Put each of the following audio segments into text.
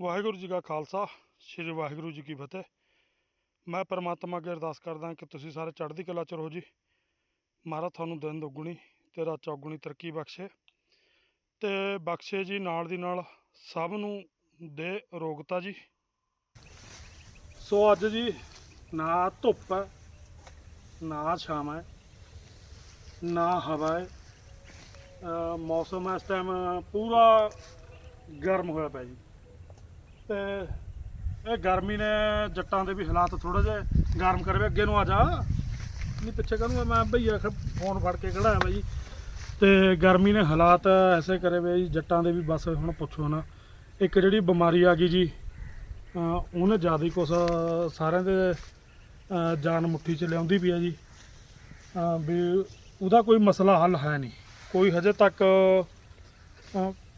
ਵਾਹਿਗੁਰੂ ਜੀ ਕਾ ਖਾਲਸਾ ਸ੍ਰੀ ਵਾਹਿਗੁਰੂ ਜੀ ਕੀ ਫਤਿਹ। ਮੈਂ ਪਰਮਾਤਮਾ ਅੱਗੇ ਅਰਦਾਸ ਕਰਦਾ ਕਿ ਤੁਸੀਂ ਸਾਰੇ ਚੜ੍ਹਦੀ ਕਲਾ ਚ ਰਹੋ ਜੀ। ਮਹਾਰਾਜ ਤੁਹਾਨੂੰ ਦਿਨ ਦੁੱਗਣੀ ਤੇ ਰਾਤ ਚੌਗੁਣੀ ਤਰੱਕੀ ਬਖਸ਼ੇ। ਤੇ ਬਖਸ਼ੇ ਜੀ ਨਾਲ ਦੀ ਨਾਲ ਸਭ ਨੂੰ ਦੇ ਰੋਗਤਾ ਜੀ। ਸੋ ਅੱਜ ਜੀ ਨਾ ਧੁੱਪ ਹੈ ਨਾ ਛਾਵਾਂ ਹੈ ਨਾ ਹਵਾ ਹੈ। ਅ, ਮੌਸਮ ਇਸ ਟਾਈਮ ਪੂਰਾ ਗਰਮ ਹੋਇਆ ਪਿਆ ਜੀ। ਤੇ ਇਹ ਗਰਮੀ ਨੇ ਜੱਟਾਂ ਦੇ ਵੀ ਹਾਲਾਤ ਥੋੜੇ ਜਿਹਾ ਗਰਮ ਕਰੇ ਅੱਗੇ ਨੂੰ ਆ ਜਾ। ਨਹੀਂ ਪਿੱਛੇ ਕਰੂੰਗਾ ਮੈਂ ਭਈਆ ਫੋਨ ਫੜ ਕੇ ਖੜਾ ਆ ਬਾਈ ਤੇ ਗਰਮੀ ਨੇ ਹਾਲਾਤ ਐਸੇ ਕਰੇ ਵੇ ਜੀ, ਜੱਟਾਂ ਦੇ ਵੀ ਬਸ ਹੁਣ ਪੁੱਛੋ ਨਾ। ਇੱਕ ਜਿਹੜੀ ਬਿਮਾਰੀ ਆ ਗਈ ਜੀ ਉਹਨੇ ਜ਼ਿਆਦਾ ਹੀ ਕੁਛ ਸਾਰਿਆਂ ਦੇ ਜਾਨ ਮੁੱਠੀ 'ਚ ਲਿਆਉਂਦੀ ਪਈ ਆ ਜੀ। ਵੀ ਉਹਦਾ ਕੋਈ ਮਸਲਾ ਹੱਲ ਹੈ ਨਹੀਂ। ਕੋਈ ਹਜੇ ਤੱਕ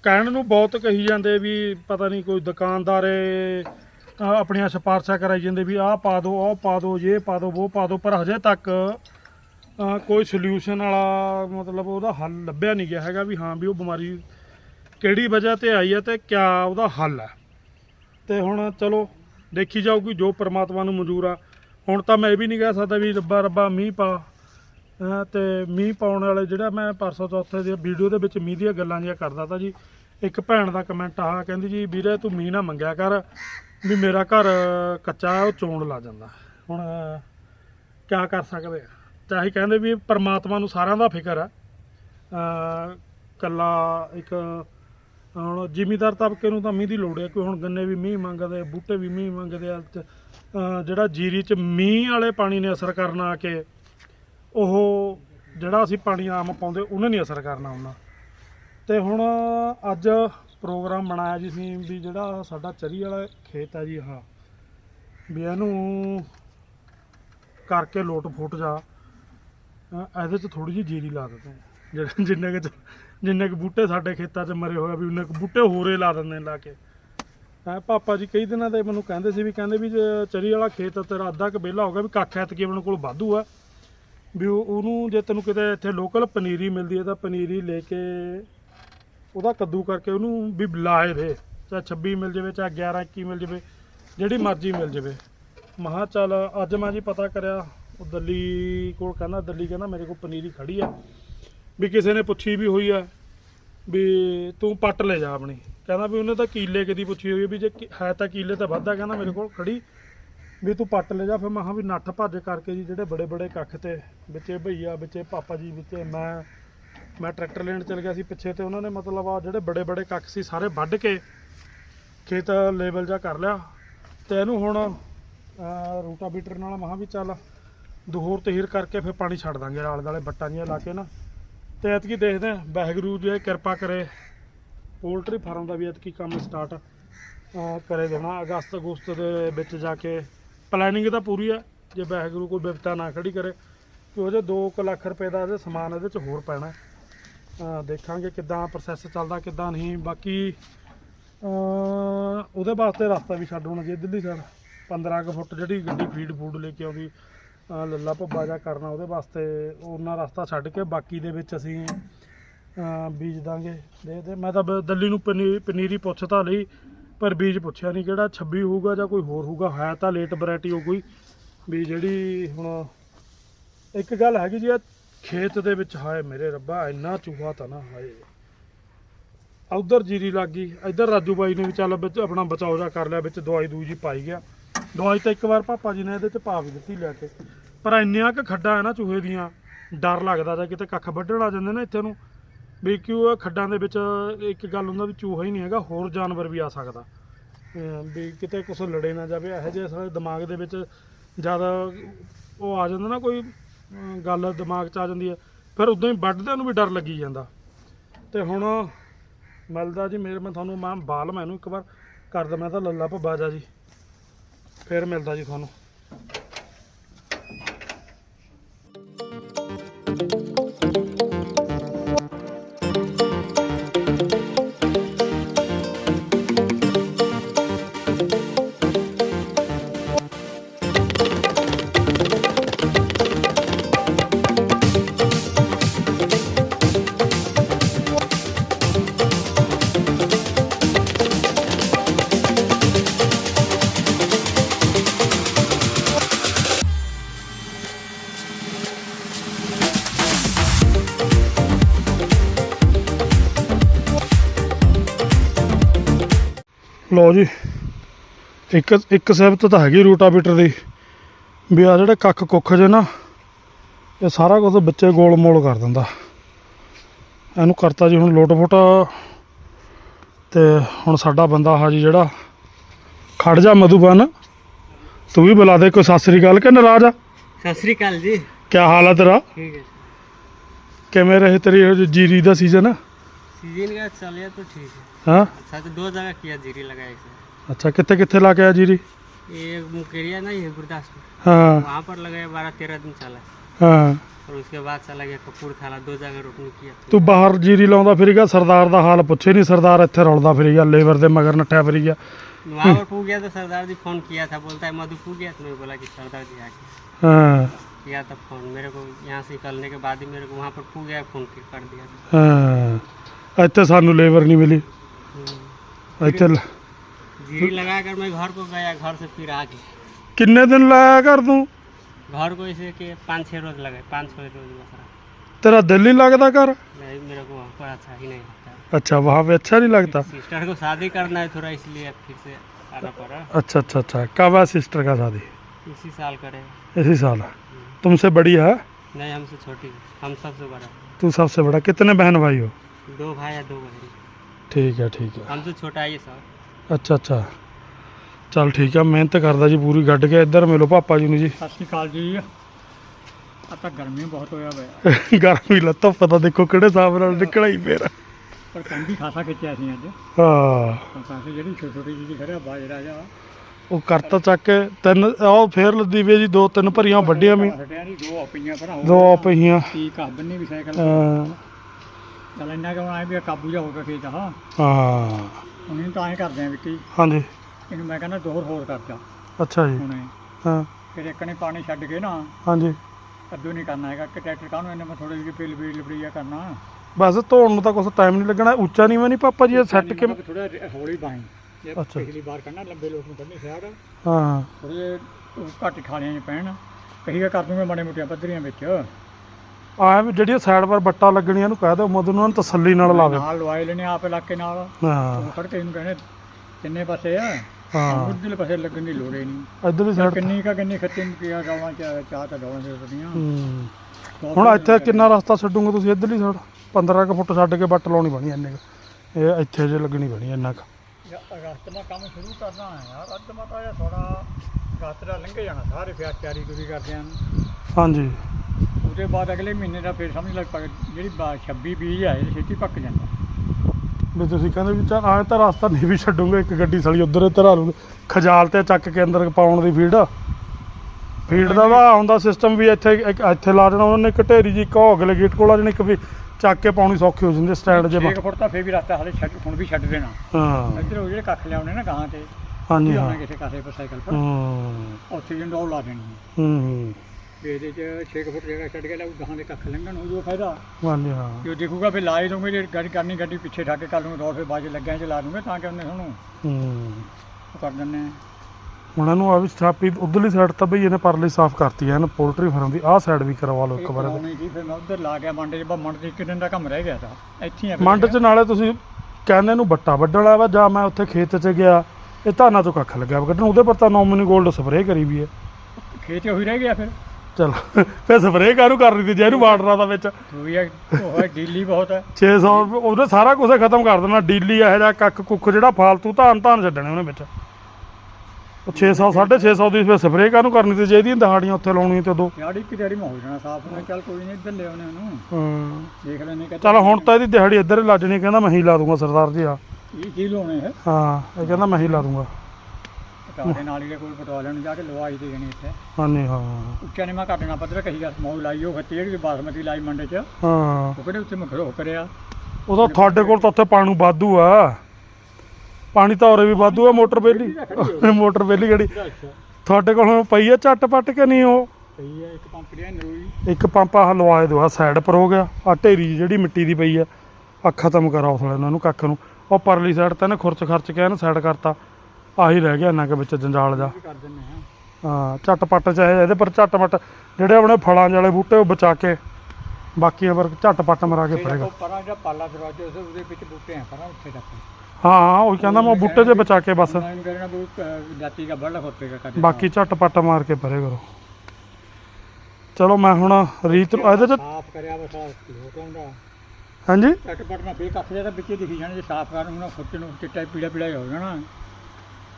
ਕਹਿਣ ਨੂੰ ਬਹੁਤ ਕਹੀ ਜਾਂਦੇ ਵੀ ਪਤਾ ਨਹੀਂ ਕੋਈ ਦੁਕਾਨਦਾਰੇ ਅਹ ਆਪਣੀਆਂ ਸਿਫਾਰਸ਼ਾਂ ਕਰਾਈ ਜਾਂਦੇ ਵੀ ਆਹ ਪਾ ਦਿਓ ਉਹ ਪਾ ਦਿਓ ਇਹ ਪਾ ਦਿਓ ਉਹ ਪਾ ਦਿਓ, ਪਰ ਹਜੇ ਤੱਕ, ਅਹ ਕੋਈ ਸੋਲੂਸ਼ਨ ਵਾਲਾ ਮਤਲਬ ਉਹਦਾ ਹੱਲ ਲੱਭਿਆ ਨਹੀਂ ਗਿਆ ਹੈਗਾ ਵੀ ਹਾਂ ਵੀ ਉਹ ਬਿਮਾਰੀ ਕਿਹੜੀ ਵਜ੍ਹਾ ਤੇ ਆਈ ਹੈ ਤੇ ਕਿਆ ਉਹਦਾ ਹੱਲ ਹੈ ਤੇ ਹੁਣ ਚਲੋ, ਦੇਖੀ ਜਾਊਗੀ ਜੋ ਪ੍ਰਮਾਤਮਾ ਨੂੰ ਮਨਜ਼ੂਰ ਆ। ਹੁਣ ਤਾਂ ਮੈਂ ਇਹ ਵੀ ਨਹੀਂ ਕਹਿ ਸਕਦਾ ਵੀ ਰੱਬਾ ਰੱਬਾ ਮੀਂਹ ਪਾ। ਤੇ ਮੀਂਹ ਪਾਉਣ ਵਾਲੇ ਜਿਹੜਾ ਮੈਂ ਪਰਸੋਂ ਚੌਥੇ ਦੀ ਵੀਡੀਓ ਦੇ ਵਿੱਚ ਮੀਂਹ ਦੀਆਂ ਗੱਲਾਂ ਜਿਹੀਆਂ ਕਰਦਾ ਤਾਂ ਜੀ, ਇੱਕ ਭੈਣ ਦਾ ਕਮੈਂਟ ਆ ਕਹਿੰਦੀ ਜੀ, ਵੀਰੇ ਤੂੰ ਮੀਂਹ ਨਾ ਮੰਗਿਆ ਕਰ, ਵੀ ਮੇਰਾ ਘਰ ਕੱਚਾ ਹੈ, ਉਹ ਚੋਣ ਲਾ ਜਾਂਦਾ। ਹੁਣ ਕਿਆ ਕਰ ਸਕਦੇ ਆ? ਚਾਹੇ ਕਹਿੰਦੇ ਵੀ ਪਰਮਾਤਮਾ ਨੂੰ ਸਾਰਿਆਂ ਦਾ ਫਿਕਰ ਆ। ਅਹ, ਕੱਲਾ ਇੱਕ, ਹੁਣ ਜ਼ਿਮੀਦਾਰ ਤਬਕੇ ਨੂੰ ਤਾਂ ਮੀਂਹ ਦੀ ਲੋੜ ਹੈ ਕੋਈ ਹੁਣ ਗੰਨੇ ਵੀ ਮੀਂਹ ਮੰਗਦੇ, ਬੂਟੇ ਵੀ ਮੀਂਹ ਮੰਗਦੇ ਆ ਜਿਹੜਾ ਜੀਰੀ 'ਚ ਮੀਂਹ ਵਾਲੇ ਪਾਣੀ ਨੇ ਅਸਰ ਕਰਨਾ ਆ ਕੇ ਉਹ ਜਿਹੜਾ ਅਸੀਂ ਪਾਣੀ ਆਮ ਪਾਉਂਦੇ, ਉਹਨੇ ਨਹੀਂ ਅਸਰ ਕਰਨਾ ਉਹਨਾਂ। ਤੇ ਹੁਣ ਅੱਜ ਪ੍ਰੋਗਰਾਮ ਬਣਾਇਆ ਜੀ ਅਸੀਂ ਵੀ ਜਿਹੜਾ ਸਾਡਾ ਚਰੀ ਵਾਲਾ ਖੇਤ ਹੈ ਜੀ ਹਾਂ ਵੀ ਇਹਨੂੰ ਕਰਕੇ ਲੋਟ ਫੁੱਟ ਜਾ। ਇਹਦੇ 'ਚ ਥੋੜੀ ਜਿਹੀ ਜੀਰੀ ਲਾ ਦਿੰਦੇ ਹਾਂ। ਜਿਹੜੇ ਜਿੰਨੇ ਕੁ ਜਿੰਨੇ ਕੁ ਬੂਟੇ ਸਾਡੇ ਖੇਤਾਂ 'ਚ ਮਰੇ ਹੋਏ ਵੀ ਉਹਨੇ ਕੁ ਬੂਟੇ ਹੋਰੇ ਲਾ ਦਿੰਦੇ ਲਾ ਕੇ। ਹੈਂ, ਪਾਪਾ ਜੀ ਕਈ ਦਿਨਾਂ ਦੇ ਮੈਨੂੰ ਕਹਿੰਦੇ ਸੀ ਵੀ, ਕਹਿੰਦੇ ਵੀ ਜੇ ਚਰੀ ਵਾਲਾ ਖੇਤ ਤੇਰਾ ਅੱਧਾ ਕੁ ਵਿਹਲਾ ਹੋ ਗਿਆ, ਵੀ ਕੱਖ ਐਤਕੀ ਆਪਣੇ ਕੋਲ ਵਾਧੂ ਆ। ਵੀ ਉਹ- ਉਹਨੂੰ ਜੇ ਤੈਨੂੰ ਕਿਤੇ ਇੱਥੇ ਲੋਕਲ ਪਨੀਰੀ ਮਿਲਦੀ ਹੈ ਤਾਂ ਪਨੀਰੀ ਲੈ ਕੇ ਉਹਦਾ ਕੱਦੂ ਕਰਕੇ ਉਹਨੂੰ ਵੀ ਲਾਏ ਦੇ, ਚਾਹੇ 26 ਮਿਲ ਜਾਵੇ, ਚਾਹੇ 11 21 ਮਿਲ ਜਾਵੇ, ਜਿਹੜੀ ਮਰਜ਼ੀ ਮਿਲ ਜਾਵੇ। ਮਹਾ ਚੱਲ ਅੱਜ ਮੈਂ ਜੀ ਪਤਾ ਕਰਿਆ, ਉਹ ਦੱਲੀ ਕੋਲ ਕਹਿੰਦਾ, ਦੱਲੀ ਕਹਿੰਦਾ ਮੇਰੇ ਕੋਲ ਪਨੀਰੀ ਖੜੀ ਆ, ਵੀ ਕਿਸੇ ਨੇ ਪੁੱਛੀ ਵੀ ਹੋਈ ਆ, ਵੀ ਤੂੰ ਪੱਟ ਲੈ ਜਾ ਆਪਣੀ। ਕਹਿੰਦਾ ਵੀ ਉਹਨੇ ਤਾਂ ਕੀਲੇ ਕਿਦੀ ਪੁੱਛੀ ਹੋਈ ਆ ਵੀ ਜੇ ਕੀ- ਹੈ ਤਾਂ ਕੀਲੇ ਤਾਂ ਵੱਧਾ ਕਹਿੰਦਾ ਮੇਰੇ ਕੋਲ ਖੜੀ। ਵੀ ਤੂੰ ਪੱਟ ਲੈ ਜਾ, ਫਿਰ ਮੈਂ ਕਿਹਾ ਵੀ ਨੱਠ ਭੱਜ ਕਰਕੇ ਜੀ, ਜਿਹੜੇ ਬੜੇ ਬੜੇ ਕੱਖ ਤੇ, ਵਿੱਚੇ ਭਈਆ, ਵਿੱਚੇ ਪਾਪਾ ਜੀ, ਵਿੱਚੇ ਮੈਂ ਮੈਂ ਟਰੈਕਟਰ ਲੈਣ ਚਲ ਗਿਆ ਸੀ ਪਿੱਛੇ ਤੇ ਉਹਨਾਂ ਨੇ ਮਤਲਬ ਆ ਜਿਹੜੇ ਬੜੇ ਬੜੇ ਕੱਖ ਸੀ ਸਾਰੇ ਵੱਢ ਕੇ ਖੇਤ ਲੈਵਲ ਜਾ ਕਰ ਲਿਆ। ਤੇ ਇਹਨੂੰ ਹੁਣ ਰੂਟਾ ਬੀਟਰ ਨਾਲ ਮਹਾ ਵੀ ਚੱਲ ਦਹੂਰ ਤਹੀਰ ਕਰਕੇ ਫਿਰ ਪਾਣੀ ਛੱਡ ਦਾਂਗੇ ਆਲੇ ਦਾਲੇ ਬੱਟਾਂ ਜੀਆਂ ਲਾ ਕੇ ਨਾ। ਤੇ ਐਤਕੀ ਦੇਖਦੇ ਆਂ ਵਾਹਿਗੁਰੂ ਜੇ ਕਿਰਪਾ ਕਰੇ, ਪੋਲਟਰੀ ਫਾਰਮ ਦਾ ਵੀ ਐਤਕੀ ਕੰਮ ਸਟਾਰਟ ਕਰੇ ਦੇਣਾ, ਅਗਸਤ ਅਗਸਤ ਦੇ ਵਿੱਚ ਜਾ ਕੇ ਪਲੈਨਿੰਗ ਤਾਂ ਪੂਰੀ ਹੈ ਜੇ ਵਾਹਿਗੁਰੂ ਕੋਈ ਵਿਪਤਾ ਨਾ ਖੜੀ ਕਰੇ, ਕਿ ਉਹਦੇ 2 ਲੱਖ ਰੁਪਏ ਦਾ ਇਹਦੇ ਸਮਾਨ ਇਹਦੇ ਚ ਹੋਰ ਪੈਣਾ ਦੇਖਾਂਗੇ ਕਿੱਦਾਂ ਪ੍ਰੋਸੈਸ ਚੱਲਦਾ, ਕਿੱਦਾਂ ਨਹੀਂ। ਬਾਕੀ ਉਹਦੇ ਵਾਸਤੇ ਰਸਤਾ ਵੀ ਛੱਡ ਹੋਣਾ ਜੀ ਦਿੱਲੀ ਸਾਈਡ। 15 ਕੁ ਫੁੱਟ ਜਿਹੜੀ ਗੱਡੀ ਫੀਡ ਫੂਡ ਲੈ ਕੇ ਆਉਂਦੀ ਲੱਲਾ ਭੱਬਾ ਜਾ ਕਰਨਾ, ਉਹਦੇ ਵਾਸਤੇ ਉਹਨਾਂ ਰਸਤਾ ਛੱਡ ਕੇ ਬਾਕੀ ਦੇ ਵਿੱਚ ਅਸੀਂ ਬੀਜ ਦਾਂਗੇ। ਦੇਖਦੇ ਮੈਂ ਤਾਂ ਦਿੱਲੀ ਨੂੰ ਪਨੀ- ਪਨੀਰੀ ਪੁੱਛ ਤਾਂ ਲਈ ਪਰ ਬੀਜ ਪੁੱਛਿਆ ਨਹੀਂ ਕਿਹੜਾ 26 ਹੋਊਗਾ ਜਾਂ ਕੋਈ ਹੋਰ ਹੋਊਗਾ, ਹੈ ਤਾਂ ਲੇਟ ਵੈਰਾਈਟੀ ਹੋ ਕੋਈ। ਵੀ ਜਿਹੜੀ ਹੁਣ ਇੱਕ ਗੱਲ ਹੈਗੀ ਜੀ, ਇਹ ਖੇਤ ਦੇ ਵਿੱਚ ਹਾਏ ਮੇਰੇ ਰੱਬਾ, ਇੰਨਾ ਚੂਹਾ ਤਾਂ ਨਾ ਹਾਏ। ਉਧਰ ਜੀਰੀ ਲੱਗ ਗਈ, ਇੱਧਰ ਰਾਜੂ ਬਾਈ ਨੇ ਵੀ ਚੱਲ ਵਿੱਚ ਆਪਣਾ ਬਚਾਓ ਜਾ ਕਰ ਲਿਆ, ਵਿੱਚ ਦਵਾਈ ਦੂਈ ਜੀ ਪਾਈ ਗਿਆ ਦਵਾਈ ਤਾਂ ਇੱਕ ਵਾਰ ਪਾਪਾ ਜੀ ਨੇ ਇਹਦੇ ਚ ਪਾ ਵੀ ਦਿੱਤੀ ਲੈ ਕੇ। ਪਰ ਇੰਨੀਆਂ ਕੁ ਖੱਡਾਂ ਹੈ ਨਾ ਚੂਹੇ ਦੀਆਂ, ਡਰ ਲੱਗਦਾ ਜਾਂ ਕਿਤੇ ਕੱਖ ਵੱਢਣ ਆ ਜਾਂਦੇ ਨਾ ਇੱਥੇ ਨੂੰ। ਵੀ ਕਿਉਂ ਇਹ ਖੱਡਾਂ ਦੇ ਵਿੱਚ ਇੱਕ ਗੱਲ ਹੁੰਦਾ ਵੀ ਚੂਹਾ ਹੀ ਨਹੀਂ ਹੈਗਾ, ਹੋਰ ਜਾਨਵਰ ਵੀ ਆ ਸਕਦਾ। ਵੀ ਕਿਤੇ ਕੁਛ ਲੜੇ ਨਾ ਜਾਵੇ, ਇਹੋ ਜਿਹੇ ਸਾਰੇ ਦਿਮਾਗ ਦੇ ਵਿੱਚ ਜ਼ਿਆਦਾ ਉਹ ਆ ਜਾਂਦਾ ਨਾ, ਕੋਈ ਗੱਲ ਦਿਮਾਗ 'ਚ ਆ ਜਾਂਦੀ ਹੈ। ਫਿਰ ਉਦਾਂ ਹੀ ਵੱਢਦਿਆਂ ਨੂੰ ਵੀ ਡਰ ਲੱਗੀ ਜਾਂਦਾ। ਤੇ ਹੁਣ ਮਿਲਦਾ ਜੀ ਮੇਰੇ, ਮੈਂ ਤੁਹਾਨੂੰ ਮੈਂ ਬਾਲ ਮੈਂ ਇਹਨੂੰ ਇੱਕ ਵਾਰ ਕਰ ਦਵਾਂ ਤਾਂ ਲੱਲਾ ਭੱਬਾ ਜੀ। ਫਿਰ ਮਿਲਦਾ ਜੀ ਤੁਹਾਨੂੰ। ਲਓ ਜੀ ਇੱਕ ਇੱਕ ਸਿਫਤ ਤਾਂ ਹੈਗੀ ਰੂਟਾਵੀਟਰ ਦੀ ਵੀ ਆ ਜਿਹੜੇ ਕੱਖ ਕੁੱਖ ਜੇ ਨਾ ਇਹ ਸਾਰਾ ਕੁਝ ਬੱਚੇ ਗੋਲ ਮੋਲ ਕਰ ਦਿੰਦਾ। ਇਹਨੂੰ ਕਰਤਾ ਜੀ ਹੁਣ ਲੋਟ ਫੋਟਾ ਤੇ ਹੁਣ ਸਾਡਾ ਬੰਦਾ ਹਾਂ ਜੀ ਜਿਹੜਾ ਖੜ ਜਾ ਮਧੂਬਨ ਤੂੰ ਵੀ ਬੁਲਾ ਦੇ ਕੋਈ ਸਤਿ ਸ੍ਰੀ ਅਕਾਲ ਕਿ ਨਾਰਾਜ਼ ਆ? ਸਤਿ ਸ੍ਰੀ ਅਕਾਲ ਜੀ। ਕੀ ਹਾਲ ਆ ਤੇਰਾ? ਠੀਕ ਹੈ ਕਿਵੇਂ ਰਹੇ ਤੇਰੀ ਜੀਰੀ ਦਾ ਸੀਜ਼ਨ ਸੀਜ਼ਨ ਦਾ ਚੱਲਿਆ ਤਾਂ ਠੀਕ ਹੈ। ਹਾਂ अच्छा तो दो जगह किया जीरी लगाए से ਅੱਛਾ ਕਿੱਥੇ ਕਿੱਥੇ ਲਾ ਕੇ ਆ ਜੀਰੀ ये मुकेरिया नहीं है गुरदासपुर ਹਾਂ वहाँ पर लगाया बारह तेरह दिन चला ਹਾਂ और उसके बाद चला गया कपूरथला दो जगह रोपनी किया था ਤੂੰ ਬਾਹਰ ਜੀਰੀ ਲਾਉਂਦਾ ਫਿਰੀਗਾ ਸਰਦਾਰ ਦਾ ਹਾਲ ਪੁੱਛੇ ਨਹੀਂ ਸਰਦਾਰ ਇੱਥੇ ਰੌਲਦਾ ਫਿਰੀਗਾ ਲੇਬਰ ਦੇ ਮਗਰ ਨੱਠਿਆ ਫਿਰੀਗਾ वहाँ पर पूछ गया तो सरदार जी फोन किया था बोलता है मधु पूछ गया तो मैं बोला कि सरदार जी आके ਹਾਂ किया था फोन मेरे को यहाँ से निकलने के बाद ही मेरे को वहाँ पर पूछ गया फोन के- कर दिया था ਹਾਂ ਇੱਥੇ ਸਾਨੂੰ ਲੇਬਰ ਨਹੀਂ ਮਿਲੀ चल। लगा कर मैं घर को गया घर से फिर आ कितने दिन लगाया कर तू? घर को इसे के पाँच छः रोज लगे पाँच छः रोज बसरा तेरा दिल्ली लगता कर नहीं मेरे को वहाँ पर अच्छा ही नहीं लगता। अच्छा वहाँ पे अच्छा नहीं लगता? सिस्टर को शादी करना है थोड़ा इसलिए फिर से आना पड़ा। अच्छा अच्छा अच्छा। कब है सिस्टर का शादी? इसी साल करे। इसी साल हम्म। तुमसे बड़ी है? नहीं हमसे छोटी हम सबसे बड़ा तू सबसे बड़ा। कितने बहन भाई हो? दो भाई या दो बहन। ठीक है ठीक है हमसे छोटा है ये सब ਅੱਛਾ ਅੱਛਾ ਚੱਲ ਠੀਕ ਆ ਮਿਹਨਤ ਕਰਦਾ ਜੀ ਪੂਰੀ ਗੱਡ ਕੇ ਇੱਧਰ ਮਿਲੋ ਪਾਪਾ ਜੀ ਨੂੰ ਜੀ ਸਤਿ ਸ਼੍ਰੀ ਅਕਾਲ ਜੀ ਆ ਤਾਂ ਗਰਮੀ ਬਹੁਤ ਹੋਇਆ ਹੋਇਆ ਗਰਮੀ ਲੱਤੋਂ ਪਤਾ ਦੇਖੋ ਕਿਹੜੇ ਹਿਸਾਬ ਨਾਲ ਨਿਕਲਿਆ ਹੀ ਫੇਰ ਪਰ ਕੰਦੀ ਖਾਸਾ ਖਿੱਚਿਆ ਸੀ ਅੱਜ ਹਾਂ ਤਾਂ ਕਾਸੇ ਜਿਹੜੀ ਛੋਟੀ ਛੋਟੀ ਜਿਹੀ ਖੜਿਆ ਬਾਜਰਾ ਜਾ ਉਹ ਕਰਤਾ ਚੱਕ ਕੇ ਤਿੰਨ ਉਹ ਫੇਰ ਲੱਦੀ ਵੀ ਜੀ ਦੋ ਤਿੰਨ ਭਰੀਆਂ ਵੱਡੀਆਂ ਵੀ ਹਟਿਆ ਨਹੀਂ ਦੋ ਆਪੀਆਂ ਭਰਾ ਦੋ ਪਈਆਂ ਕੀ ਬੰਨੀ ਵੀ ਸਾਈਕਲ ਹਾਂ ਚੱਲ ਇੰਨਾ ਕਿ ਆਏ ਵੀ ਕਾਬੂ ਜਾ ਹੋਗਾ ਖੇਤ ਹਾਂ। ਹਾਂ। ਹੁਣ ਤਾਂ ਐਂ ਕਰਦੇ ਆ ਵਿੱਕੀ। ਹਾਂਜੀ। ਇਹਨੂੰ ਮੈਂ ਕਹਿੰਦਾ ਦੋ ਹੋਰ ਕਰ ਜਾ। ਅੱਛਾ ਜੀ। ਹੁਣੇ। ਹਾਂ। ਫਿਰ ਇੱਕ ਨੇ ਪਾਣੀ ਛੱਡ ਕੇ ਨਾ ਹਾਂਜੀ। ਕੱਦੂ ਨਹੀਂ ਕਰਨਾ ਹੈਗਾ ਕਿ ਟਰੈਕਟਰ ਕਾਹਨੂੰ ਇਹਨੇ ਮੈਂ ਥੋੜੀ ਜਿਹੀ ਪਿਲ ਵੀ ਲਬੜੀਆ ਕਰਨਾ। ਬਸ ਧੋਣ ਨੂੰ ਤਾਂ ਕੁਛ ਟਾਈਮ ਨਹੀਂ ਲੱਗਣਾ ਉੱਚਾ ਨਹੀਂ ਨਹੀਂ ਪਾਪਾ ਜੀ ਸੈੱਟ ਕੇ ਥੋੜਾ ਹੌਲੀ ਬਾਈ। ਅੱਛਾ। ਪਿਛਲੀ ਵਾਰ ਕਰਨਾ ਲੰਬੇ ਲੋਟ ਨੂੰ ਕੱਢਣੀ ਸਿਆੜ। ਹਾਂ। ਥੋੜੇ ਘੱਟ ਖਾਲੀਆਂ 'ਚ ਪੈਣ। ਕਹੀ ਕਰ ਦੂੰਗੇ ਮਾੜੇ ਮੋਟੀਆਂ ਪੱਧਰੀਆਂ ਵਿੱਚ। ਆ ਵੀ ਜਿਹੜੀਆਂ ਸਾਈਡ ਪਰ ਬੱਟਾ ਲੱਗਣੀਆਂ ਨੂੰ ਕਹਿ ਦਿਓ ਮਦਨ ਨੂੰ ਤਸੱਲੀ ਨਾਲ ਲਾਵੇ। ਨਾਲ ਲਵਾਈ ਲੈਣੇ ਆਪ ਇਲਾਕੇ ਨਾਲ। ਹਾਂ। ਖੜ ਕੇ ਇਹਨੂੰ ਕਹਿੰਦੇ ਕਿੰਨੇ ਪਾਸੇ ਆ? ਹਾਂ। ਉਧਰਲੇ ਪਾਸੇ ਲੱਗਣ ਦੀ ਲੋੜ ਹੀ ਨਹੀਂ। ਇੱਧਰਲੀ ਸਾਈਡ ਕਿੰਨੀ ਕਾ ਕਿੰਨੀ ਖੱਤੇ ਨੂੰ ਪਿਆ ਗਾਵਾਂ ਚ ਚਾਹ ਤਾਂ ਗਾਵਾਂ ਦੇ ਹੂੰ। ਹੁਣ ਇੱਥੇ ਕਿੰਨਾ ਰਸਤਾ ਛੱਡੂਗੇ ਤੁਸੀਂ ਇੱਧਰਲੀ ਸਾਈਡ 15 ਕੁ ਫੁੱਟ ਛੱਡ ਕੇ ਬੱਟ ਲਾਉਣੀ ਬਣੀ ਇੰਨੇ ਕੁ। ਇਹ ਇੱਥੇ ਜੇ ਲੱਗਣੀ ਬਣੀ ਇੰਨਾ ਕੁ। ਅਗਸਤ ਮਾ ਕੰਮ ਸ਼ੁਰੂ ਕਰਨਾ ਹੈ ਯਾਰ ਅੱਧ ਮਾ ਤਾਂ ਥੋੜਾ ਗਾਤਰਾ ਲੰਘੇ ਜਾਣਾ ਸਾਰੇ ਫਿਰ ਤਿਆਰੀ ਤੁਰੀ ਕਰਦੇ ਆਂ ਹਾਂਜੀ। ਉਹਦੇ ਬਾਅਦ ਅਗਲੇ ਮਹੀਨੇ ਦਾ ਫਿਰ ਸਮਝ ਲੱਗ ਪਾ ਜਿਹੜੀ ਬਾ- 26 ਬੀਜ ਹੈ ਇਹ ਛੇਤੀ ਪੱਕ ਜਾਂਦਾ। ਵੀ ਤੁਸੀਂ ਕਹਿੰਦੇ ਵੀ ਚੱਲ ਆਏ ਤਾਂ ਰਸਤਾ ਨਹੀਂ ਵੀ ਛੱਡੂਗੇ ਇੱਕ ਗੱਡੀ ਸਲੀ ਉਧਰ ਧਰਾ ਲੂਗੇ ਖਜਾਲ ਤੇ ਚੱਕ ਕੇ ਅੰਦਰ ਪਾਉਣ ਦੀ ਫੀਡ ਫੀਡ ਦਾ ਵਾ ਹੁੰਦਾ ਸਿਸਟਮ ਵੀ ਇੱਥੇ ਇੱਕ ਇੱਥੇ ਲਾ ਦੇਣਾ ਉਹਨਾਂ ਨੇ ਇੱਕ ਢੇਰੀ ਜੀ ਉਹ ਅਗਲੇ ਗੇਟ ਕੋਲ ਆ ਜਾਣੀ ਇੱਕ ਵੀ ਚੱਕ ਕੇ ਪਾਉਣੀ ਸੌਖੀ ਹੋ ਜਾਂਦੀ ਸਟੈਂਡ ਜੇ 6 ਫੁੱਟ ਤਾਂ ਫੇਰ ਵੀ ਰਸਤਾ ਹਲੇ ਛੱਡ ਹੁਣ ਵੀ ਛੱਡ ਦੇਣਾ। ਹਾਂ। ਇੱਧਰ ਉਹ ਜਿਹੜੇ ਕੱਖ ਲਿਆਉਣੇ ਨਾ ਗਾਹਾਂ ਤੇ ਹਾਂਜੀ ਹਾਂ। ਕਿਸੇ ਕਾਸੇ ਪਰ ਸਾਈਕਲ ਪਰ। ਹੂੰ। ਉੱਥੇ ਜਿੰਦਾ ਉਹ ਲਾ ਦੇਣੀ ਹੈ। ਇਹਦੇ ਚ 6 ਫੁੱਟ ਜਗ੍ਹਾ ਛੱਡ ਕੇ ਲਾਉ ਗਾਹਾਂ ਦੇ ਕੱਖ ਲੰਘਣ ਹੋ ਜੋ ਫਾਇਦਾ। ਹਾਂਜੀ ਹਾਂ। ਜੋ ਦੇਖੂਗਾ ਫਿਰ ਲਾਏ ਦੂੰਗੇ ਜੇ ਗੱਡੀ ਕਰਨੀ ਗੱਡੀ ਪਿੱਛੇ ਠੱਕ ਕਰ ਲੂੰਗੇ ਰੋਡ ਫਿਰ ਬਾਜ ਲੱਗਿਆ ਚ ਲਾ ਦੂੰਗੇ ਤਾਂ ਕਿ ਉਹਨੇ ਸਾਨੂੰ ਹੂੰ। ਕਰ ਦਿੰਨੇ। ਹੁਣ ਇਹਨੂੰ ਆ ਵੀ ਸਥਾਪੀ ਉਧਰਲੀ ਸਾਈਡ ਤਾਂ ਬਈ ਇਹਨੇ ਪਰਲੀ ਸਾਫ਼ ਕਰਤੀ ਐ ਨਾ ਪੋਲਟਰੀ ਫਾਰਮ ਦੀ ਆਹ ਸਾਈਡ ਵੀ ਕਰਵਾ ਲਓ ਇੱਕ ਵਾਰ। ਕਰਾਉਣੀ ਸੀ ਫਿਰ ਮੈਂ ਉਧਰ ਲਾ ਗਿਆ ਮੰਡ ਚ ਬਾ ਮੰਡ ਚ ਇੱਕ ਦਿਨ ਦਾ ਕੰਮ ਰਹਿ ਗਿਆ ਤਾਂ। ਇੱਥੇ ਹੀ ਆ ਫਿਰ ਮੰਡ ਚ ਨਾਲੇ ਤੁਸੀਂ ਕਹਿੰਦੇ ਨੂੰ ਬੱਟਾ ਵੱਢਣ ਵਾਲਾ ਵਾ ਜਾਂ ਮੈਂ ਉੱਥੇ ਖੇਤ 'ਚ ਗਿਆ ਇਹ ਧਾਨਾਂ ਤੋਂ ਕੱਖ ਲੱਗਿਆ ਵਾ। ਕੱਢਣ ਉਹਦੇ ਪਰ ਤਾਂ ਨੋਮਨੀ ਗੋਲਡ ਸਪਰੇਅ ਕਰੀ ਵੀ ਹੈ ਖੇਤ ਚ ਉਹੀ ਰਹਿ ਗਿਆ ਫਿਰ। ਚਲ ਫੇ ਸਪਰੇਅ ਕਾਹਨੂੰ ਕਰਨੀ ਸੀ ਜੇ ਇਹਨੂੰ ਵਾਟਰਾਂ ਦਾ ਵਿੱਚ। ਉਹੀ ਆ ਉਹ ਹੈ ਡੀਲੀ ਬਹੁਤ ਹੈ 600 ਉਹਨੇ ਸਾਰਾ ਕੁਝ ਖਤਮ ਕਰ ਦੇਣਾ ਡੀਲੀ ਇਹੋ ਜਿਹਾ ਕੱਖ ਕੁੱਖ ਜਿਹੜਾ ਫਾਲਤੂ ਧਾਨ ਧਾਨ ਛੱਡਣੇ ਉਹਨੇ ਵਿੱਚ। 600 650 ਦੀ ਫੇ ਸਪਰੇਅ ਕਾਹਨੂੰ ਕਰਨੀ ਜੇ ਇਹਦੀਆਂ ਦਹਾੜੀਆਂ ਉੱਥੇ ਲਾਉਣੀਆਂ ਤੇ ਦੋ। ਯਾਰ ਇੱਕ ਦਿਹਾੜੀ ਮੈਂ ਹੋ ਜਾਣਾ ਸਾਫ਼ ਮੈਂ ਚੱਲ ਕੋਈ ਨਹੀਂ ਇੱਧਰ ਲੈ ਆਉਣੇ ਉਹਨੂੰ। ਹਾਂ। ਦੇਖ ਲੈਣੇ ਕਿ ਚਲ ਹੁਣ ਤਾਂ ਇਹਦੀ ਦਿਹਾੜੀ ਇੱਧਰ ਹੀ ਲੱਜਣੀ ਕਹਿੰਦਾ ਮੈਂ ਹੀ ਲਾ ਦੂੰਗਾ ਸਰਦਾਰ ਜੀ ਆ। ਇਹ ਕੀ ਲਾਉਣੇ ਹੈ ਹਾਂ ਇਹ ਕਹਿੰਦਾ ਮੈਂ ਹੀ ਲਾ ਦੂੰਗਾ। ਪਟਾਲੇ ਨਾਲ ਹੀ ਕੋਈ ਪਟਵਾ ਲੈਣ ਜਾ ਕੇ ਲਵਾਈ ਦੇ ਜਣੀ ਇੱਥੇ। ਹਾਂਜੀ ਹਾਂ। ਉੱਚਾ ਨੇ ਮੈਂ ਘਟਣਾ ਪੱਧਰ ਕਹੀ ਗੱਲ ਮੌਜ ਲਾਈ ਉਹ ਖੱਤੀ ਜਿਹੜੀ ਬਾਸਮਤੀ ਲਾਈ ਮੰਡੇ ਚ। ਹਾਂ। ਉਹ ਕਿਹੜੇ ਉੱਤੇ ਮੈਂ ਖੜੋ ਕਰਿਆ ਉਹਦਾ ਤੁਹਾਡੇ ਕੋਲ ਤਾਂ ਉੱਥੇ ਪਾਣੀ ਵਾਧੂ ਆ। ਪਾਣੀ ਤਾਂ ਉਰੇ ਵੀ ਵਾਧੂ ਆ ਮੋਟਰ ਬੇਲੀ। ਮੋਟਰ ਬੇਲੀ ਕਿਹੜੀ ਤੁਹਾਡੇ ਕੋਲ ਹੁਣ ਪਈ ਆ ਝੱਟ ਪੱਟ ਕੇ ਨਹੀਂ ਉਹ? ਸਹੀ ਹੈ ਇੱਕ ਪੰਪ ਰਿਆ ਨਰੂਈ ਇੱਕ ਪੰਪ ਆਹ ਲਵਾਏ ਦੋ ਆ ਸਾਈਡ ਪਰ ਹੋ ਗਿਆ। ਆ ਢੇਰੀ ਜਿਹੜੀ ਮਿੱਟੀ ਦੀ ਪਈ ਆ ਆ ਖਤਮ ਕਰਾ ਉਸ ਵੇਲੇ ਇਹਨਾਂ ਨੂੰ ਕੱਖ ਨੂੰ। ਉਹ ਪਰਲੀ ਸਾਈਡ ਤਾਂ ਇਹਨੇ ਖੁਰਚ ਖਰਚ ਕੇ ਇਹਨੂੰ ਸਾਈਡ ਕਰਤਾ। ਆਹੀ ਰਹਿ ਗਿਆ ਇਹਨਾਂ ਕੇ ਵਿੱਚ ਜੰਜਾਲ ਜਾ। ਆ ਹਾਂ ਝੱਟ ਪੱਟ ਚਾਹੇ ਇਹਦੇ ਪਰ ਝੱਟ ਪੱਟ। ਜਿਹੜੇ ਆਪਣੇ ਫਲਾਂ ਵਾਲੇ ਬੂਟੇ ਉਹ ਬਚਾ ਕੇ ਪਰ ਝੱਟ ਪੱਟ ਮਰਾ ਕੇ ਫੜੇਗਾ ਪਰਾਂ ਜਿਹੜਾ ਪਾਲਾ ਦਰਵਾਜ਼ਾ ਉਸ ਉਹਦੇ ਵਿੱਚ ਬੂਟੇ ਆ ਪਰਾਂ ਉੱਥੇ ਤੱਕ। ਹਾਂ ਹਾਂ ਉਹ ਕਹਿੰਦਾ ਮੈਂ ਬੁੱਟੇ 'ਚ ਬਚਾ ਕੇ ਬਸ मैं इनको कहना बहुत जाति का बड़ा होते का कहते ਬਾਕੀ ਝੱਟ ਪੱਟ ਮਾਰ ਕੇ ਪਰੇ ਕਰੋ ਚਲੋ ਮੈਂ ਹੁਣ ਰੀਤ ਨੂੰ- ਇਹਦੇ 'ਚ साफ करया बसा होटोंदा ਹਾਂਜੀ ਚਟਪਟ ਨਾ ਫੇਰ ਕੱਖ ਜਿਹਾ ਤਾਂ ਵਿੱਚੇ ਦਿਖੀ ਜਾਣੇ ਜੇ ਸਾਫ਼ ਕਰਨ ਨੂੰ ਖੁੱਚ ਨੂੰ ਚਿੱਟਾ ਪੀੜਾ ਪੀੜਾ ਹੀ ਹੋ ਜਾਣਾ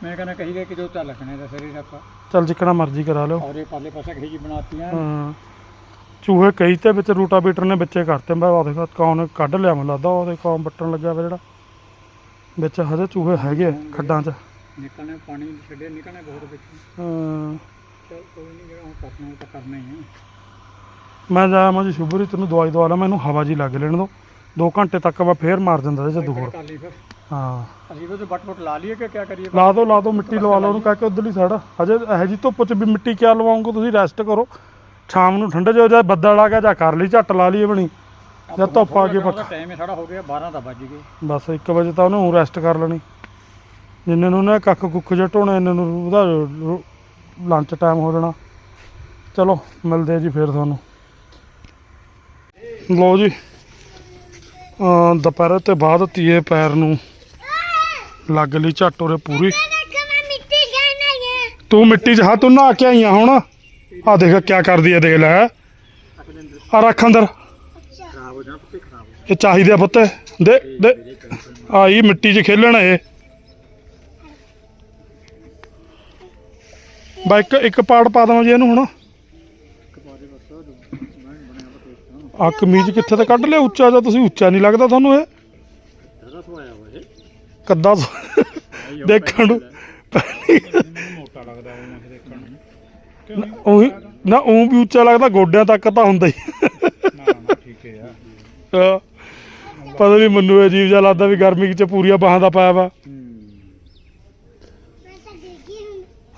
ਮੈਂ ਕਹਿੰਦਾ ਕਹੀ ਗਏ ਕਿ ਜੋ ਤਾਂ ਲੱਗਣੇ ਦਾ ਸਰੀਰ ਆਪਾਂ ਚੱਲ ਜਿੱਕਣਾ ਮਰਜ਼ੀ ਕਰਾ ਲਿਓ ਔਰ ਇਹ ਪਾਲੇ ਪਾਸੇ ਕਹੀ ਜੀ ਬਣਾਤੀਆਂ ਹਾਂ ਚੂਹੇ ਕਈ ਤੇ ਵਿੱਚ ਰੂਟਾਵੀਟਰ ਨੇ ਵਿੱਚੇ ਕਰਤੇ ਮੈਂ ਉਹ ਦੇਖੋ ਕੌਣ ਕੱਢ ਲਿਆ ਮੈਨੂੰ ਲੱਗਦਾ ਉਹਦੇ ਕੌਣ ਬੱਟਣ ਲੱਗਿਆ ਵਾ ਜਿਹੜਾ ਵਿੱਚ ਹਜੇ ਚੂਹੇ ਹੈਗੇ ਆ ਖੱਡਾਂ 'ਚ। ਨਿਕਲਣੇ ਪਾਣੀ ਛੱਡੇ ਨਿਕਲਣੇ ਬਹੁਤ ਵਿੱਚ। ਹਾਂ, ਚੱਲ ਕੋਈ ਨਹੀਂ ਜਿਹੜਾ ਹੁਣ ਕਰਨਾ ਉਹ ਤਾਂ ਕਰਨਾ ਹੀ ਹੈ ਮੈਂ ਜਾਇਆ ਮੈਂ ਜੀ ਸ਼ੁਭਰੀ ਤੈਨੂੰ ਦਵਾਈ ਦਵਾ ਲਾ ਮੈਨੂੰ ਹਵਾ ਜੀ ਲੱਗ ਲੈਣ ਦੋ। 2 ਘੰਟੇ ਤੱਕ ਮੈਂ ਫੇਰ ਮਾਰ ਦਿੰਦਾ ਕਰ ਲਈ ਫਿਰ। ਹਾਂ। ਅਸੀਂ ਉਹ ਬੱਟ ਬੱਟ ਲਾ ਲਈਏ ਕਿ ਕੀ ਕਰੀਏ? ਲਾ ਦੋ ਲਾ ਦੋ ਮਿੱਟੀ ਲਵਾ ਲਓ ਉਹਨੂੰ ਕਹਿ ਕੇ ਉਧਰਲੀ ਸਾਈਡ ਹਜੇ ਇਹੋ ਜੀ ਧੁੱਪ 'ਚ ਵੀ ਮਿੱਟੀ ਕਿਆ ਲਵਾਉਂਗੇ ਤੁਸੀਂ? ਰੈਸਟ ਕਰੋ। ਸ਼ਾਮ ਨੂੰ ਠੰਡੇ ਜੋ ਜਾਂ ਬੱਦਲ ਆ ਗਿਆ ਜਾਂ ਕਰ ਲਈ ਝੱਟ ਲਾ ਲਈ ਬਣੀ। ਜਾਂ ਧੁੱਪ ਆ ਗਈ ਪੱਕਾ। ਟਾਈਮ ਹੀ ਸਾਡਾ ਹੋ ਗਿਆ 12 ਦਾ ਵੱਜ ਗਏ। ਬਸ 1 ਵਜੇ ਤਾਂ ਉਹਨੂੰ ਰੈਸਟ ਕਰ ਲੈਣੀ। ਜਿੰਨੇ ਨੂੰ ਨਾ ਕੱਖ ਕੁੱਖ ਜਿਹਾ ਢੋਣਾ ਇਹਨਾਂ ਨੂੰ ਉਹਦਾ ਲੰਚ ਟਾਈਮ ਹੋ ਜਾਣਾ। ਚਲੋ ਮਿਲਦੇ ਆ ਜੀ ਫੇਰ ਤੁਹਾਨੂੰ। ਲਓ ਜੀ ਦੁਪਹਿਰ ਤੇ ਬਾਅਦ ਤੀਏ ਪੈਰ ਨੂੰ। ਲੱਗ ਲਈ ਝੱਟ ਉਰੇ ਪੂਰੀ। ਤੂੰ ਮਿੱਟੀ 'ਚ ਹੱਥ ਤੂੰ ਨਹਾ ਕੇ ਆਈਆਂ ਹੁਣ। ਆ ਦੇਖ ਕਿਆ ਕਰਦੀ ਆ ਦੇਖ ਲੈ। ਆ ਰੱਖ ਅੰਦਰ। ਖਰਾਬ ਹੋ ਜਾਣਾ ਪੱਤੇ ਖਰਾਬ ਇਹ ਚਾਹੀਦੇ ਆ ਪੁੱਤ ਦੇ ਦੇ। ਆਈ ਮਿੱਟੀ 'ਚ ਖੇਲਣ ਇਹ। ਬਾ ਇੱਕ ਇੱਕ ਪਾੜ ਪਾ ਦਵਾਂ ਜੀ ਇਹਨੂੰ ਹੁਣ। ਆ ਕਮੀਜ਼ ਕਿੱਥੇ ਤੇ ਕੱਢ ਲਿਆ? ਉੱਚਾ ਜਾਂ ਤੁਸੀਂ ਉੱਚਾ ਨਹੀਂ ਲੱਗਦਾ ਤੁਹਾਨੂੰ ਇਹ। ਕੱਦਾ ਦੇਖਣ ਨੂੰ। ਮੋਟਾ ਲੱਗਦਾ ਉਹ ਦੇਖਣ ਨੂੰ ਉਹੀ ਨਾ ਉਹ ਵੀ ਉੱਚਾ ਲੱਗਦਾ ਗੋਡਿਆਂ ਤੱਕ ਤਾਂ ਹੁੰਦਾ ਹੀ। ਹੈ। ਪਤਾ ਨਹੀਂ ਮੈਨੂੰ ਇਹ ਅਜੀਬ ਜਿਹਾ ਲੱਗਦਾ ਵੀ ਗਰਮੀ 'ਚ ਪੂਰੀਆਂ ਬਾਹਾਂ ਦਾ ਪਾਇਆ ਵਾ।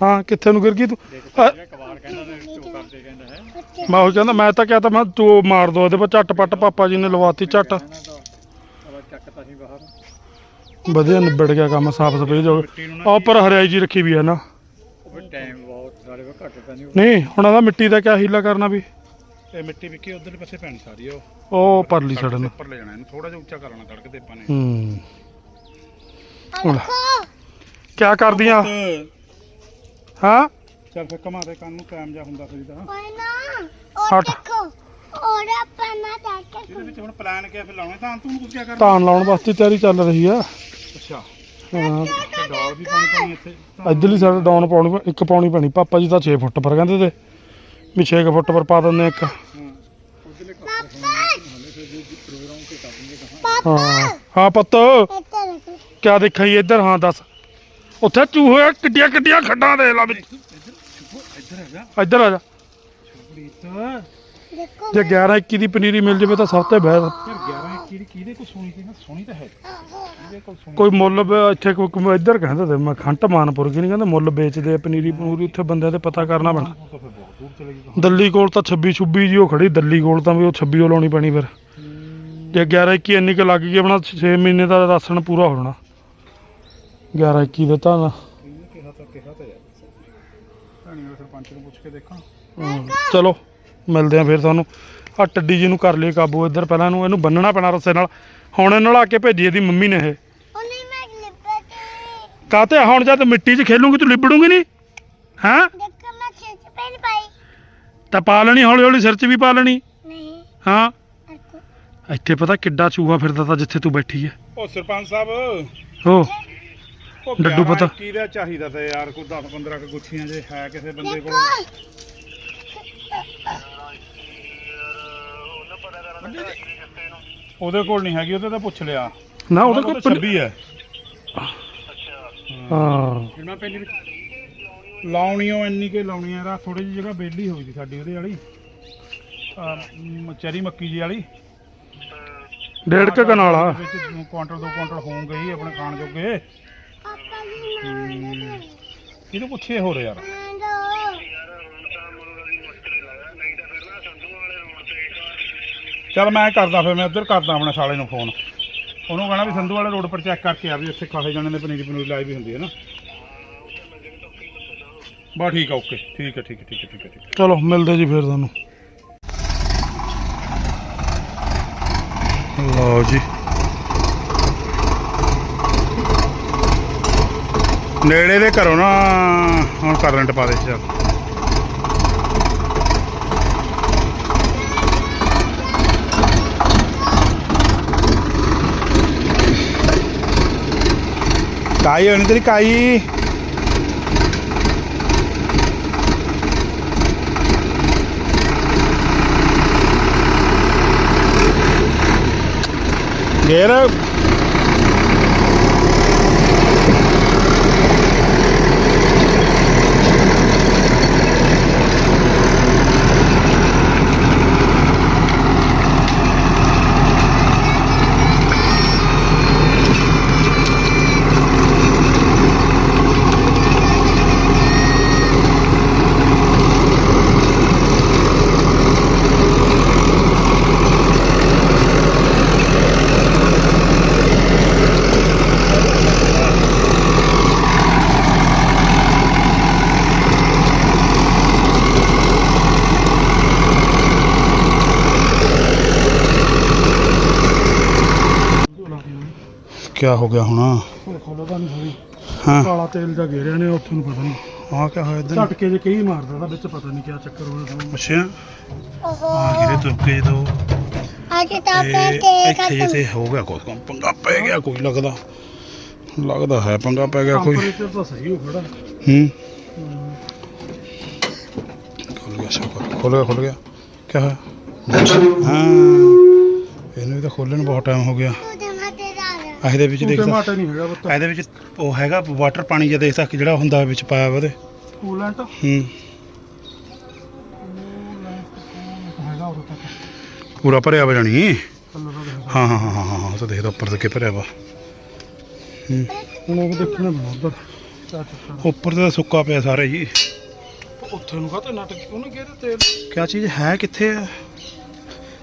ਹਾਂ ਕਿੱਥੇ ਨੂੰ ਗਿਰ ਗਈ ਤੂੰ? ਆ, ਕਬਾੜ ਕਹਿੰਦਾ ਤੇ ਚੋ ਕਰਦੇ ਕਹਿੰਦਾ ਹੈ। ਮੈਂ ਉਹ ਕਹਿੰਦਾ ਮੈਂ ਤਾਂ ਕਿਹਾ ਤਾਂ ਮੈਂ ਤੂੰ ਮਾਰ ਦੋ ਇਹਦੇ ਪਰ ਝੱਟ ਪੱਟ ਪਾਪਾ ਜੀ ਨੇ ਲਵਾਤੀ ਝੱਟ। ਇਹਨਾਂ ਦਾ ਅਵਾ ਚੱਕਤਾ ਸੀ ਬਾਹਰ। ਵਧੀਆ ਨਿਬੜ ਗਿਆ ਕੰਮ ਸਾਫ਼ ਸਫ਼ਾਈ ਜੋ ਮਿੱਟੀ ਨੂੰ ਆ ਉੱਪਰ ਹਰਿਆਈ ਜੀ ਰੱਖੀ ਵੀ ਹੈ ਨਾ। ਉਹ ਟਾਈਮ ਬਹੁਤ ਸਾਰੇ ਵਾ ਘੱਟ ਪੈਂਦੀ ਨਹੀਂ ਹੁਣ ਇਹਦਾ ਮਿੱਟੀ ਦਾ ਕਿਆ ਹੀਲਾ ਕਰਨਾ ਵੀ। ਇਹ ਮਿੱਟੀ ਵਿੱਕੀ ਉਧਰਲੇ ਪਾਸੇ ਪੈਣੀ ਸਾਰੀ ਉਹ। ਉਹ ਪਰਲੀ ਸੜਨ ਉੱਪਰ ਲੈ ਜਾਣਾ ਇਹਨੂੰ ਥੋੜਾ ਜਿਹਾ ਉੱਚਾ ਕਰ ਲੈਣਾ ਸੜਕ ਤੇ ਆਪਾਂ ਨੇ। ਹੂੰ। ਹੁਣ ਕਿਆ ਕਰਦੀਆਂ? ਹਾਂ? ਚੱਲ ਫਿਰ ਘਮਾ ਦੇ ਕੰਨ ਨੂੰ ਕਾਇਮ ਜਾ ਹੁੰਦਾ ਫਿਰ ਤਾਂ ਹਟ। ਇਹਦੇ ਵਿੱਚ ਹੁਣ ਪਲਾਨ ਕਿਆ ਫਿਰ ਲਾਉਣਾ? ਤਾਂ ਤੂੰ ਕੁਝ ਕਿਆ ਕਰਨਾ ਧਾਨ ਲਾਉਣ ਵਾਸਤੇ ਤਿਆਰੀ ਚੱਲ ਰਹੀ ਆ। ਅੱਛਾ। ਹਾਂ। ਤੇ ਡਾਲ ਵੀ ਪਾਣੀ ਪਾਣੀ ਇੱਥੇ। ਇੱਧਰਲੀ ਸਾਈਡ ਡਾਊਨ ਪਾਉਣੀ ਪੈ- ਇੱਕ ਪਾਉਣੀ ਪੈਣੀ ਪਾਪਾ ਜੀ ਤਾਂ 6 ਫੁੱਟ ਪਰ ਕਹਿੰਦੇ ਤੇ। ਵੀ 6 ਫੁੱਟ ਪਰ ਪਾ ਦਿੰਦੇ ਇੱਕ। ਹਾਂ। ਹਾਂ ਪੁੱਤ। ਕਿਆ ਦੇਖਿਆ ਇੱਧਰ? ਹਾਂ ਦੱਸ। ਉੱਥੇ ਚੂਹੇ ਕਿੱਡੀਆਂ ਕਿੱਡੀਆਂ ਖੱਡਾਂ ਦੇ ਲਾ ਵਿੱਚ। ਇੱਧਰ ਆ ਜਾ। ਜੇ 11 21 ਦੀ ਪਨੀਰੀ ਮਿਲ ਜਾਵੇ ਤਾਂ ਸਭ ਤੋਂ ਬਹਿਰ ਯਾਰ 11 ਕਿਹੜੀ ਕਿਹਦੇ ਕੋ ਸੁਣੀ ਸੀ ਨਾ ਸੁਣੀ ਤਾਂ ਹੈ ਕਿਹਦੇ ਕੋਲ ਸੁਣੀ ਕੋਈ ਮੁੱਲ ਬ- ਇੱਥੇ ਕੋਈ ਕੋਈ ਇੱਧਰ ਕਹਿੰਦੇ ਤੇ ਮੈਂ ਖੰਟ ਮਾਨਪੁਰ ਕੀ ਨਹੀਂ ਕਹਿੰਦੇ, ਮੁੱਲ ਵੇਚਦੇ ਆ ਪਨੀਰੀ ਪਨੂਰੀ ਉੱਥੇ ਬੰਦਿਆਂ ਤੇ ਪਤਾ ਕਰਨਾ ਪੈਣਾ। ਚਲੇ ਗਈ ਦੱਲੀ ਕੋਲ ਤਾਂ 26 26 ਜੀ ਉਹ ਖੜੀ ਦੱਲੀ ਕੋਲ ਤਾਂ ਵੀ ਉਹ 26 ਉਹ ਲਾਉਣੀ ਪੈਣੀ ਫਿਰ। ਜੇ 11 21 ਇੰਨੀ ਕੁ ਲੱਗ ਗਈ ਆਪਣਾ 6 ਮਹੀਨੇ ਦਾ ਰਾਸ਼ਨ ਪੂਰਾ ਹੋ ਜਾਣਾ। 11 21 ਦੇ ਤਾਂ ਕਿਹਾ ਤਾਂ ਕਿਹਾ ਤਾਂ ਯਾਰ ਧਾਣੀ ਵਾਲੇ ਸਰਪੰਚ ਨੂੰ। ਪੁੱਛ ਕੇ ਦੇਖਾਂ ਚਲੋ ਮਿਲਦੇ ਆ ਫਿਰ ਤੁਹਾਨੂੰ। ਆ ਟੱਡੀ ਜੀ ਨੂੰ ਕਰ ਲਈ ਕਾਬੂ ਇੱਧਰ ਪਹਿਲਾਂ ਇਹਨੂੰ ਇਹਨੂੰ ਬੰਨਣਾ ਪੈਣਾ ਰੱਸੇ ਨਾਲ। ਹੁਣ ਇਹਨੂੰ ਲਾ ਕੇ ਭੇਜੀ ਇਹਦੀ ਮੰਮੀ ਨੇ ਇਹ। ਕਾਤੇ ਹੁਣ ਜਦ ਮਿੱਟੀ 'ਚ ਖੇਲੂਗੀ ਤੂੰ ਲਿਬੜੂਗੀ ਨਹੀਂ? ਹੈਂ? ਤਾਂ ਪਾ ਲੈਣੀ ਹੌਲੀ ਹੌਲੀ ਸਿਰ 'ਚ ਵੀ ਪਾ ਲੈਣੀ। ਹਾਂ। ਇੱਥੇ ਪਤਾ ਕਿੱਡਾ ਚੂਹਾ ਫਿਰਦਾ ਤਾਂ ਜਿੱਥੇ ਤੂੰ ਬੈਠੀ ਹੈ ਉਹ ਸਰਪੰਚ ਸਾਹਿਬ। ਉਹ ਡੱਡੂ 11 ਪਤਾ। ਕੀ ਦਾ ਚਾਹੀਦਾ ਤੇ ਯਾਰ ਕੋਈ 10 15 ਕੁ ਗੁੱਛੀਆਂ ਜੇ ਹੈ ਕਿਸੇ ਬੰਦੇ ਕੋਲ। ਉਹਦੇ ਕੋਲ ਨਹੀਂ ਹੈਗੀ ਉਹਦੇ ਤਾਂ ਪੁੱਛ ਲਿਆ। ਨਾ ਉਹਦੇ ਕੋਲ ਕੋਲ ਤਾਂ ਪਨੀ- 26 ਹੈ। ਹਾਂ। ਜਿੰਨਾ ਪਹਿਲੀ ਵਿੱਚ। ਲਾਉਣੀ ਉਹ ਇੰਨੀ ਕੇ ਲਾਉਣੀ ਆ ਰਾ ਥੋੜੀ ਜਿਹੀ ਜਗ੍ਹਾ ਬੇਲੀ ਹੋਈ ਸੀ ਸਾਡੀ ਉਹਦੇ ਵਾਲੀ। ਆ ਚਰੀ ਮੱਕੀ ਜੀ ਵਾਲੀ। ਡੇਢ ਕੁ ਕਨਾਲ ਆ। ਵਿੱਚ ਕੁਆਂਟਲ ਦੋ ਕੁਆਂਟਲ ਹੋਣਗੇ ਹੀ ਆਪਣੇ ਖਾਣ ਜੋਗੇ। ਕਿਹਨੂੰ ਪੁੱਛੇ ਹੋਰ ਯਾਰ? ਚਲ ਮੈਂ ਕਰਦਾ ਫਿਰ ਮੈਂ ਉੱਧਰ ਕਰਦਾ ਆਪਣੇ ਸਾਲੇ ਨੂੰ ਫੋਨ। ਉਹਨੂੰ ਕਹਣਾ ਵੀ ਸੰਧੂ ਵਾਲੇ ਰੋਡ ਪਰ ਚੈੱਕ ਕਰਕੇ ਆ ਵੀ ਉੱਥੇ ਕਾਫੀ ਜਣੇ ਨੇ ਪਨੀਰੀ ਪਨੂਰੀ ਲਾਈ ਵੀ ਹੁੰਦੀ ਹੈ ਨਾ। ਬਾ ਠੀਕ ਆ, ਓਕੇ। ਠੀਕ ਆ ਠੀਕ ਆ, ਠੀਕ ਹੈ ਠੀਕ ਹੈ ਠੀਕ ਹੈ ਚਲੋ, ਮਿਲਦੇ ਜੀ ਫਿਰ ਤੁਹਾਨੂੰ। ਲਓ ਜੀ। ਨੇੜੇ ਦੇ ਘਰੋਂ ਨਾ, ਹੁਣ ਕਰੰਟ ਪਾ ਦੇ ਚੱਲ। ਕਾਈ ਹੋਣੀ ਤੇਰੀ ਕਾਈ? ਗੇਰ ਕੀ ਹੋ ਗਿਆ ਹੁਣ? ਉਹ ਖੋਲੋ ਤਾਂ ਨਹੀਂ ਹੋਈ ਹਾਂ। ਕਾਲਾ ਤੇਲ ਦਾ ਘੇਰਿਆ ਨੇ ਉੱਥੇ ਨੂੰ ਪਤਾ ਨਹੀਂ। ਆ ਕੀ ਹੋਇਆ ਇਧਰ? ਝਟਕੇ ਜੇ ਕਈ ਮਾਰਦਾ ਦਾ ਵਿੱਚ ਪਤਾ ਨਹੀਂ ਕੀ ਚੱਕਰ ਹੋਇਆ ਤੁਹਾਨੂੰ ਅੱਛਾ। ਆ ਗਿਰੇ ਤੁਰ ਕੇ ਜਦੋਂ ਅੱਜ ਤਾਂ ਤੇ ਪੈ ਕੇ ਇੱਥੇ ਜਿੱਥੇ ਹੋ ਗਿਆ ਕੁਝ ਪੰਗਾ ਪੈ ਗਿਆ ਕੋਈ ਲੱਗਦਾ। ਲੱਗਦਾ ਹੈ ਪੰਗਾ ਪੈ ਗਿਆ ਕੋਈ। ਟੈਂਪਰੇਚਰ ਤਾਂ ਸਹੀ ਹੋ ਖੜਾ। ਹੂੰ। ਖੁੱਲ ਗਿਆ ਸ਼ੁਕਰ ਖੁੱਲ ਗਿਆ ਖੁੱਲ ਗਿਆ। ਕੀ ਹੋਇਆ? ਹਾਂ। ਇਹਨੂੰ ਤਾਂ ਖੋਲਣ ਬਹੁਤ ਟਾਈਮ ਹੋ ਗਿਆ। ਇਹਦੇ ਵਿੱਚ ਦੇਖ ਟੂਟੇ ਸਕ ਮਾਟੇ ਨਹੀਂ ਹੈਗਾ ਬੱਤਾ ਇਹਦੇ ਵਿੱਚ ਉਹ ਹੈਗਾ ਵਾਟਰ ਪਾਣੀ ਜਿਹਾ ਦੇਖ ਸਕ ਜਿਹੜਾ ਹੁੰਦਾ ਵਿੱਚ ਪਾਇਆ ਵਾ ਉਹਦੇ। ਕੂਲੈਂਟ ਹੂੰ। ਹੈਗਾ ਉਦੋਂ ਤੱਕ ਪੂਰਾ ਭਰਿਆ ਵਾ ਜਾਣੀ। ਹਾਂ ਹਾਂ ਹਾਂ ਹਾਂ ਹਾਂ ਉਹ ਤਾਂ ਦੇਖਦਾ ਉੱਪਰ ਤੱਕ ਹੀ ਭਰਿਆ ਵਾ। ਹੁਣ ਉਹ ਦੇਖਣਾ ਬਣਾ ਉਧਰ। ਉੱਪਰ ਤਾਂ ਸੁੱਕਾ ਪਿਆ ਸਾਰਾ ਜੀ ਉੱਥੇ ਨੂੰ ਕਾਹਤੇ ਨਾਟਕ ਉਹਨੇ ਕਿਹਦੇ ਤੇਲ ਕਿਆ ਚੀਜ਼ ਹੈ ਕਿੱਥੇ ਆ?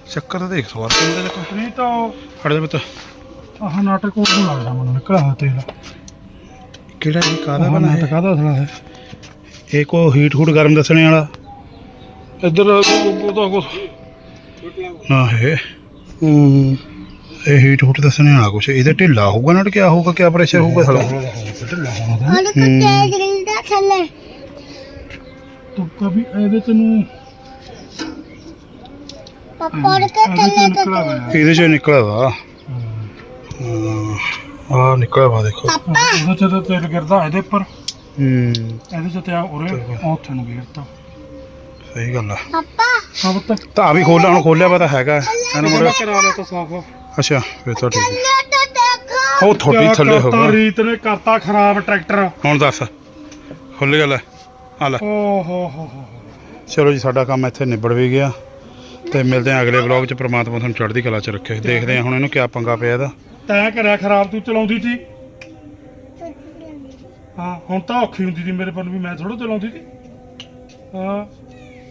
ਚੱਕਰ ਤਾਂ ਦੇਖ ਸਵਾਰ ਤੋਂ ਚੱਕਰ ਨਹੀਂ ਤਾਂ ਉਹ ਫੜ ਦੇ ਪੁੱਤ। ਆਹ ਨਾਟਕ ਉਹ ਲੱਗਦਾ ਮੈਨੂੰ ਨਿਕਲਿਆ ਹੋਇਆ ਤੇਲ ਕਿਹੜਾ ਜੀ ਕਾਹਦਾ ਆਹ ਬਣਾ ਨਾਟਕ ਹੈ ਆਦਾ ਥੜਾ ਹੈ ਇਹ ਕੋ ਹੀਟ ਹੂਟ ਗਰਮ ਦੱਸਣੇ ਵਾਲਾ? ਇੱਧਰ ਉਹਦਾ ਕੁਛ। ਨਾ ਹੈ ਹੂੰ ਇਹ ਹੀਟ ਹੂਟ ਦੱਸਣੇ ਵਾਲਾ ਕੁਛ। ਇਹਦੇ ਢਿੱਲਾ ਹੋਊਗਾ ਨਾ ਕਿਆ ਹੋਊਗਾ ਕਿਆ ਪ੍ਰੈਸ਼ਰ ਹੋਊਗਾ ਸਾਲਾ? ਕੁੱਤੇ ਥੱਲੇ। ਤੂੰ ਕभी ਇਹਦੇ ਚ ਨੂੰ ਪਪੜ ਕੇ ਥੱਲੇ ਇਹਦੇ ਚੋਂ ਨਿਕਲਿਆ ਵਾ। ਆ ਨਿਕਲਿਆ ਵਾ ਦੇਖੋ। ਪਾਪਾ। ਉਹਦੇ ਚ ਤਾਂ ਤੇਲ ਗਿਰਦਾ ਇਹਦੇ ਉੱਪਰ। ਹੂੰ। ਇਹਦੇ ਚ ਤੇ ਆ ਉਰੇ ਆਹ ਉੱਥੇ ਨੂੰ ਗਿਰਦਾ। ਸਹੀ ਗੱਲ ਆ। ਪਾਪਾ। ਸਭ ਤੱਕ ਤਾਂ ਆ ਵੀ ਖੋਲਿਆ ਹੁਣ ਖੋਲਿਆ ਵਾ ਤਾਂ ਹੈਗਾ। ਇਹਨੂੰ ਮੁੜ ਕਰਾ ਲਿਆ ਤਾਂ ਸਾਫ਼ ਅੱਛਾ ਫੇਰ ਤਾਂ ਠੀਕ ਥੱਲੇ ਤੋਂ ਦੇਖੋ। ਹੈ। ਉਹ ਥੋੜੀ ਥੱਲੇ ਹੋ ਕਰਤਾ ਗਿਆ। ਰੀਤ ਨੇ ਕਰਤਾ ਖਰਾਬ ਟਰੈਕਟਰ। ਹੁਣ ਦੱਸ ਖੁੱਲ ਗਿਆ ਲੈ। ਆ ਲੈ। ਓ ਹੋ ਹੋ ਹੋ। ਚਲੋ ਜੀ ਸਾਡਾ ਕੰਮ ਇੱਥੇ ਨਿਬੜ ਵੀ ਗਿਆ। ਤੇ ਮਿਲਦੇ ਹਾਂ ਅਗਲੇ ਵਲੌਗ 'ਚ। ਪ੍ਰਮਾਤਮਾ ਤੁਹਾਨੂੰ ਚੜ੍ਹਦੀ ਕਲਾ 'ਚ ਰੱਖੇ। ਦੇਖਦੇ ਹਾਂ ਹੁਣ ਇਹਨੂੰ ਕਿਆ ਪੰਗਾ ਪਿਆ ਇਹਦਾ। ਤੈਂ ਕਰਿਆ ਖਰਾਬ ਤੂੰ ਚਲਾਉਂਦੀ ਸੀ? ਹਾਂ ਹੁਣ ਤਾਂ ਔਖੀ ਹੁੰਦੀ ਸੀ ਮੇਰੇ ਪਰ ਵੀ ਮੈਂ ਥੋੜਾ ਚਲਾਉਂਦੀ ਸੀ। ਹਾਂ।